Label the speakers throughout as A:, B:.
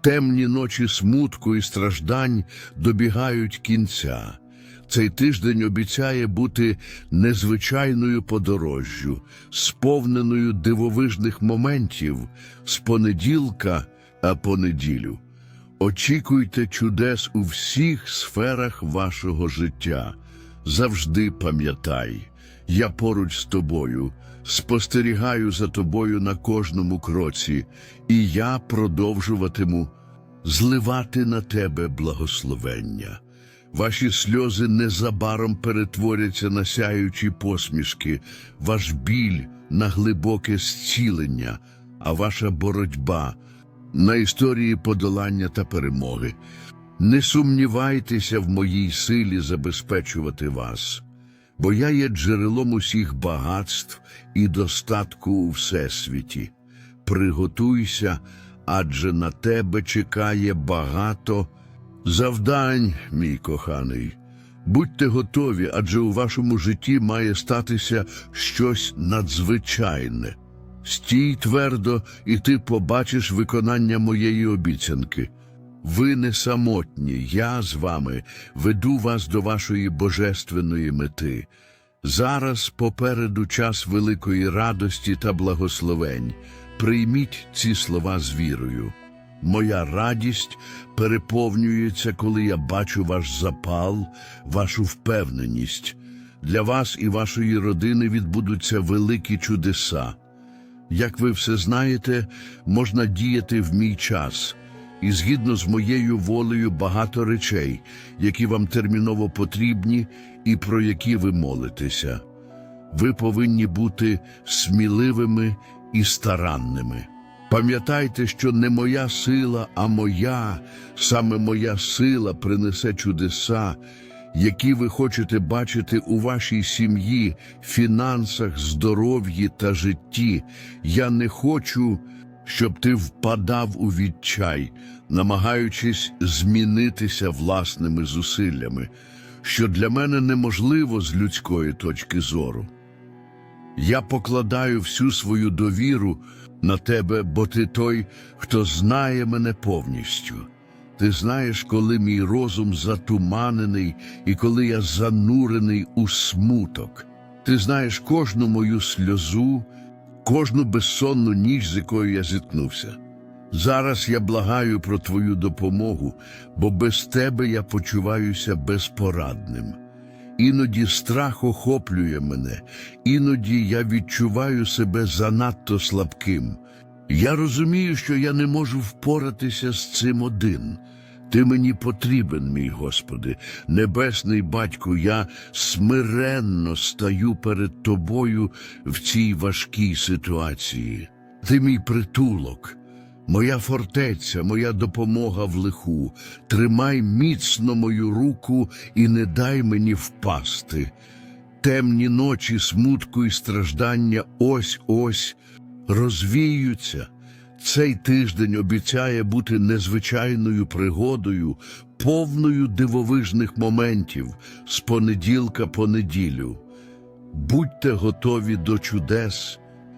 A: Темні ночі смутку і страждань добігають кінця. Цей тиждень обіцяє бути незвичайною подорожжю, сповненою дивовижних моментів з понеділка а по неділю. Очікуйте чудес у всіх сферах вашого життя. Завжди пам'ятай, я поруч з тобою, спостерігаю за тобою на кожному кроці, і я продовжуватиму зливати на тебе благословення. Ваші сльози незабаром перетворяться на сяючі посмішки, ваш біль на глибоке зцілення, а ваша боротьба на історії подолання та перемоги. Не сумнівайтеся в моїй силі забезпечувати вас, бо я є джерелом усіх багатств і достатку у всесвіті. Приготуйся, адже на тебе чекає багато завдань, мій коханий. Будьте готові, адже у вашому житті має статися щось надзвичайне. Стій твердо, і ти побачиш виконання моєї обіцянки. Ви не самотні, я з вами веду вас до вашої божественної мети. Зараз попереду час великої радості та благословень. Прийміть ці слова з вірою. Моя радість переповнюється, коли я бачу ваш запал, вашу впевненість. Для вас і вашої родини відбудуться великі чудеса. Як ви все знаєте, можна діяти в мій час, і згідно з моєю волею багато речей, які вам терміново потрібні і про які ви молитеся. Ви повинні бути сміливими і старанними. Пам'ятайте, що не моя сила, а моя, саме моя сила принесе чудеса, які ви хочете бачити у вашій сім'ї, фінансах, здоров'ї та житті. Я не хочу, щоб ти впадав у відчай, намагаючись змінитися власними зусиллями, що для мене неможливо з людської точки зору. Я покладаю всю свою довіру на тебе, бо ти той, хто знає мене повністю. Ти знаєш, коли мій розум затуманений і коли я занурений у смуток. Ти знаєш кожну мою сльозу, кожну безсонну ніч, з якою я зіткнувся. Зараз я благаю про твою допомогу, бо без тебе я почуваюся безпорадним. Іноді страх охоплює мене, іноді я відчуваю себе занадто слабким. Я розумію, що я не можу впоратися з цим один. Ти мені потрібен, мій Господи, небесний батько, я смиренно стаю перед тобою в цій важкій ситуації. Ти мій притулок, моя фортеця, моя допомога в лиху. Тримай міцно мою руку і не дай мені впасти. Темні ночі смутку і страждання ось ось розвіються. Цей тиждень обіцяє бути незвичайною пригодою, повною дивовижних моментів з понеділка по неділю. Будьте готові до чудес,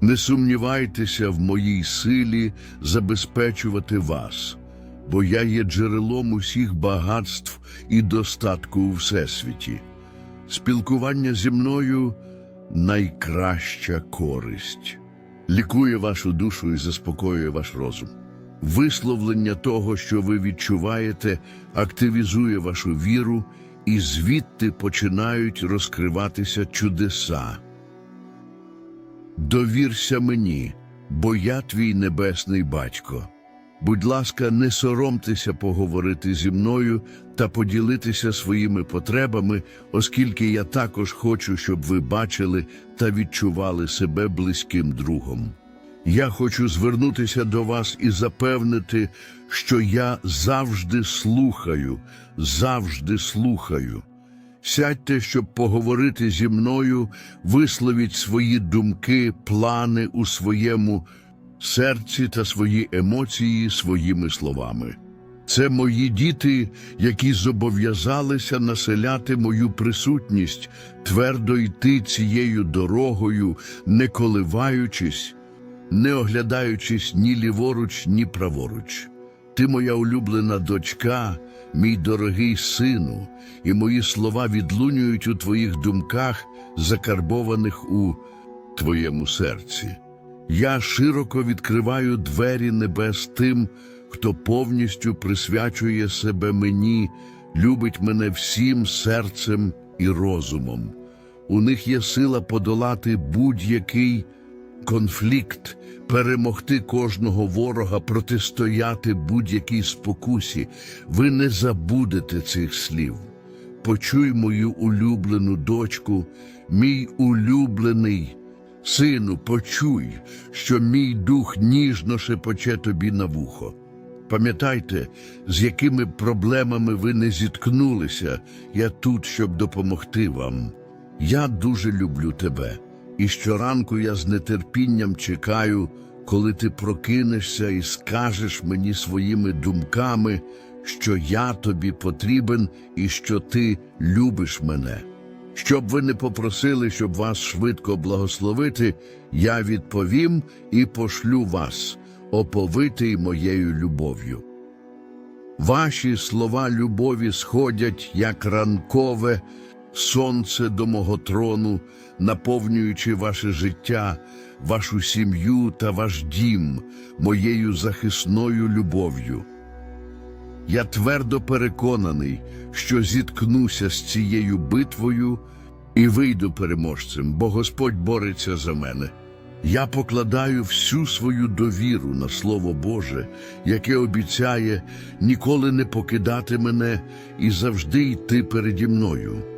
A: Не сумнівайтеся в моїй силі забезпечувати вас, бо я є джерелом усіх багатств і достатку у всесвіті. Спілкування зі мною найкраща користь. Лікує вашу душу і заспокоює ваш розум. Висловлення того, що ви відчуваєте, активізує вашу віру, і звідти починають розкриватися чудеса. Довірся мені, бо я твій небесний батько. Будь ласка, не соромтеся поговорити зі мною та поділитися своїми потребами, оскільки я також хочу, щоб ви бачили та відчували себе близьким другом. Я хочу звернутися до вас і запевнити, що я завжди слухаю, завжди слухаю. Сядьте, щоб поговорити зі мною, висловіть свої думки, плани у своєму серці та свої емоції своїми словами. Це мої діти, які зобов'язалися населяти мою присутність, твердо йти цією дорогою, не коливаючись, не оглядаючись ні ліворуч, ні праворуч. Ти моя улюблена дочка, мій дорогий сину, і мої слова відлунюють у твоїх думках, закарбованих у твоєму серці. Я широко відкриваю двері небес тим, хто повністю присвячує себе мені, любить мене всім серцем і розумом. У них є сила подолати будь-який конфлікт, перемогти кожного ворога, протистояти будь-якій спокусі. Ви не забудете цих слів. Почуй мою улюблену дочку, мій улюблений. Сину, почуй, що мій дух ніжно шепоче тобі на вухо. Пам'ятайте, з якими проблемами ви не зіткнулися, я тут, щоб допомогти вам. Я дуже люблю тебе, і щоранку я з нетерпінням чекаю, коли ти прокинешся і скажеш мені своїми думками, що я тобі потрібен і що ти любиш мене. Щоб ви не попросили, щоб вас швидко благословити, я відповім і пошлю вас, оповитий моєю любов'ю. Ваші слова любові сходять, як ранкове сонце до мого трону, наповнюючи ваше життя, вашу сім'ю та ваш дім моєю захисною любов'ю. Я твердо переконаний, що зіткнуся з цією битвою і вийду переможцем, бо Господь бореться за мене. Я покладаю всю свою довіру на Слово Боже, яке обіцяє ніколи не покидати мене і завжди йти переді мною.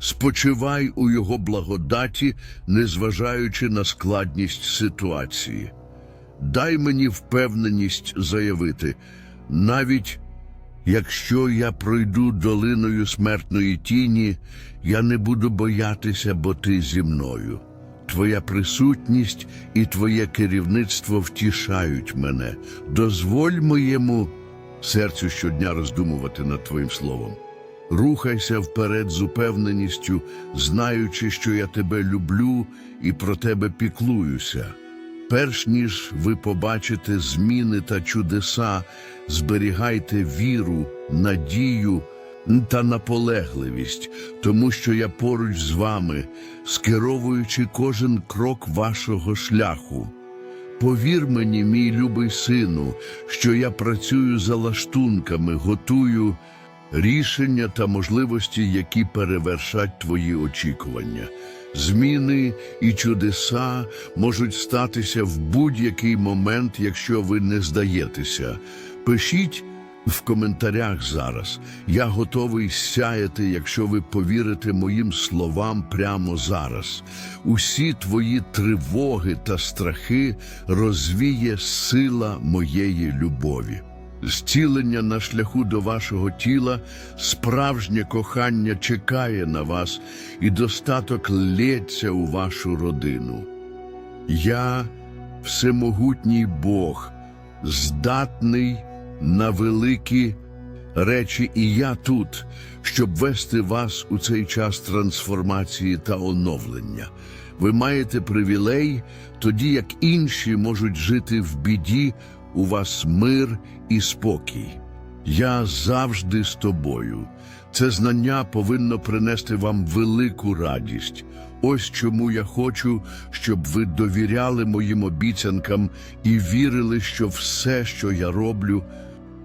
A: Спочивай у його благодаті, незважаючи на складність ситуації. Дай мені впевненість заявити, навіть якщо я пройду долиною смертної тіні, я не буду боятися, бо ти зі мною. Твоя присутність і твоє керівництво втішають мене. Дозволь моєму серцю щодня роздумувати над Твоїм словом. Рухайся вперед з упевненістю, знаючи, що я тебе люблю і про тебе піклуюся. Перш ніж ви побачите зміни та чудеса, зберігайте віру, надію та наполегливість, тому що я поруч з вами, скеровуючи кожен крок вашого шляху. Повір мені, мій любий сину, що я працюю за лаштунками, готую рішення та можливості, які перевершать твої очікування. Зміни і чудеса можуть статися в будь-який момент, якщо ви не здаєтеся. Пишіть в коментарях зараз. Я готовий сяяти, якщо ви повірите моїм словам прямо зараз. Усі твої тривоги та страхи розвіє сила моєї любові. Зцілення на шляху до вашого тіла, справжнє кохання чекає на вас, і достаток лється у вашу родину. Я, всемогутній Бог, здатний на великі речі, і я тут, щоб вести вас у цей час трансформації та оновлення. Ви маєте привілей, тоді як інші можуть жити в біді, у вас мир і спокій. Я завжди з тобою. Це знання повинно принести вам велику радість. Ось чому я хочу, щоб ви довіряли моїм обіцянкам і вірили, що все, що я роблю,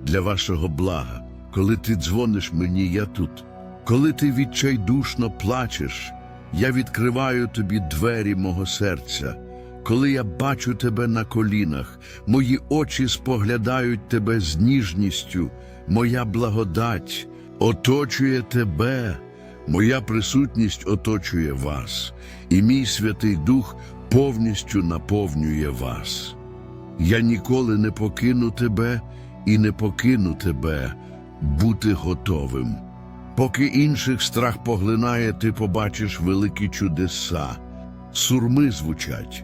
A: для вашого блага. Коли ти дзвониш мені, я тут. Коли ти відчайдушно плачеш, я відкриваю тобі двері мого серця. Коли я бачу тебе на колінах, мої очі споглядають тебе з ніжністю, моя благодать оточує тебе, моя присутність оточує вас, і мій Святий Дух повністю наповнює вас. Я ніколи не покину тебе і не покину тебе бути готовим. Поки інших страх поглинає, ти побачиш великі чудеса. Сурми звучать,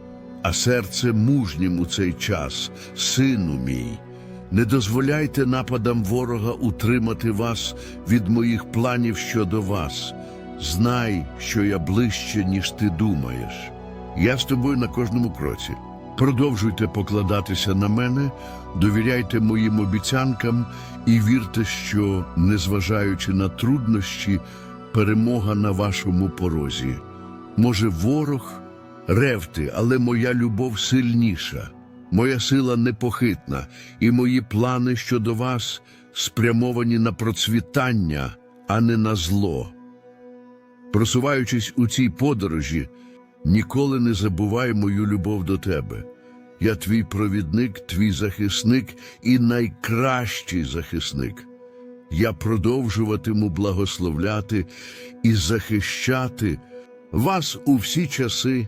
A: а серце мужнім у цей час, сину мій. Не дозволяйте нападам ворога утримати вас від моїх планів щодо вас. Знай, що я ближче, ніж ти думаєш. Я з тобою на кожному кроці. Продовжуйте покладатися на мене, довіряйте моїм обіцянкам і вірте, що, незважаючи на труднощі, перемога на вашому порозі. Може, ворог ревти, але моя любов сильніша, моя сила непохитна, і мої плани щодо вас спрямовані на процвітання, а не на зло. Просуваючись у цій подорожі, ніколи не забувай мою любов до тебе. Я твій провідник, твій захисник і найкращий захисник. Я продовжуватиму благословляти і захищати вас у всі часи.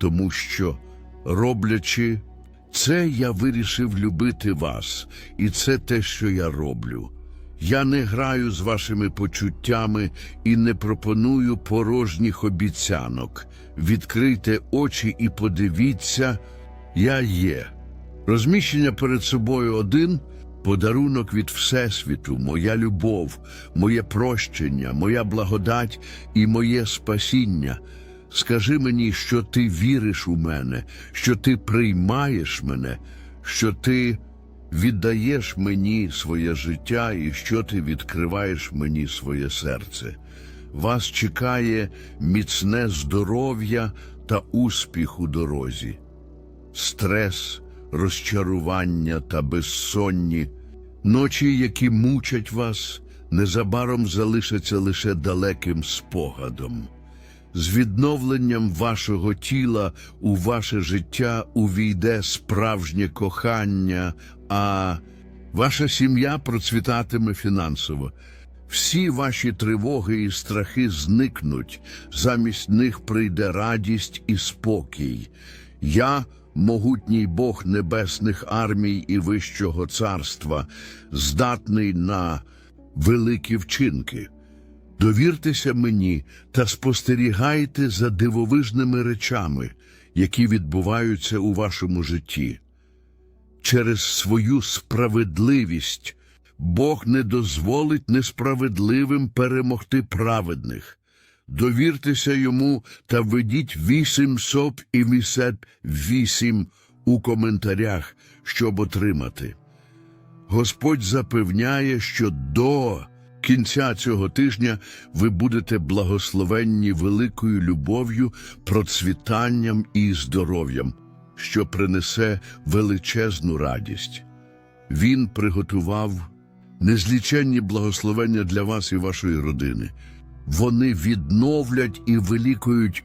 A: тому що, роблячи це, я вирішив любити вас, і це те, що я роблю. Я не граю з вашими почуттями і не пропоную порожніх обіцянок. Відкрийте очі і подивіться, я є. Розміщення перед собою один подарунок від Всесвіту, моя любов, моє прощення, моя благодать і моє спасіння. Скажи мені, що ти віриш у мене, що ти приймаєш мене, що ти віддаєш мені своє життя і що ти відкриваєш мені своє серце. Вас чекає міцне здоров'я та успіх у дорозі. Стрес, розчарування та безсонні, ночі, які мучать вас, незабаром залишаться лише далеким спогадом. З відновленням вашого тіла у ваше життя увійде справжнє кохання, а ваша сім'я процвітатиме фінансово. Всі ваші тривоги і страхи зникнуть, замість них прийде радість і спокій. Я, могутній Бог небесних армій і вищого царства, здатний на великі вчинки. Довіртеся мені та спостерігайте за дивовижними речами, які відбуваються у вашому житті. Через свою справедливість Бог не дозволить несправедливим перемогти праведних. Довіртеся йому та введіть вісім соп і вісет вісім у коментарях, щоб отримати. Господь запевняє, що до кінця цього тижня ви будете благословенні великою любов'ю, процвітанням і здоров'ям, що принесе величезну радість. Він приготував незліченні благословення для вас і вашої родини. Вони відновлять і вилікують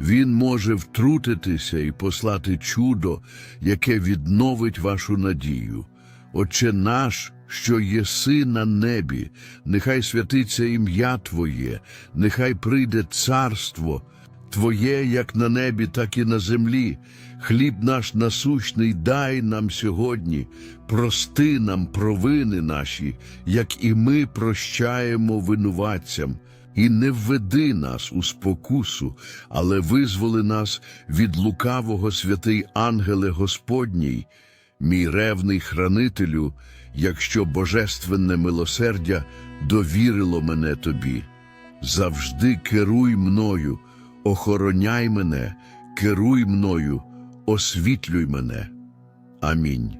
A: Він може втрутитися і послати чудо, яке відновить вашу надію. Отче наш, що єси на небі, нехай святиться ім'я Твоє, нехай прийде царство Твоє як на небі, так і на землі. Хліб наш насущний дай нам сьогодні, прости нам провини наші, як і ми прощаємо винуватцям. І не введи нас у спокусу, але визволи нас від лукавого святий ангеле Господній, мій ревний хранителю, якщо божественне милосердя довірило мене тобі. Завжди керуй мною, охороняй мене, керуй мною, освітлюй мене. Амінь.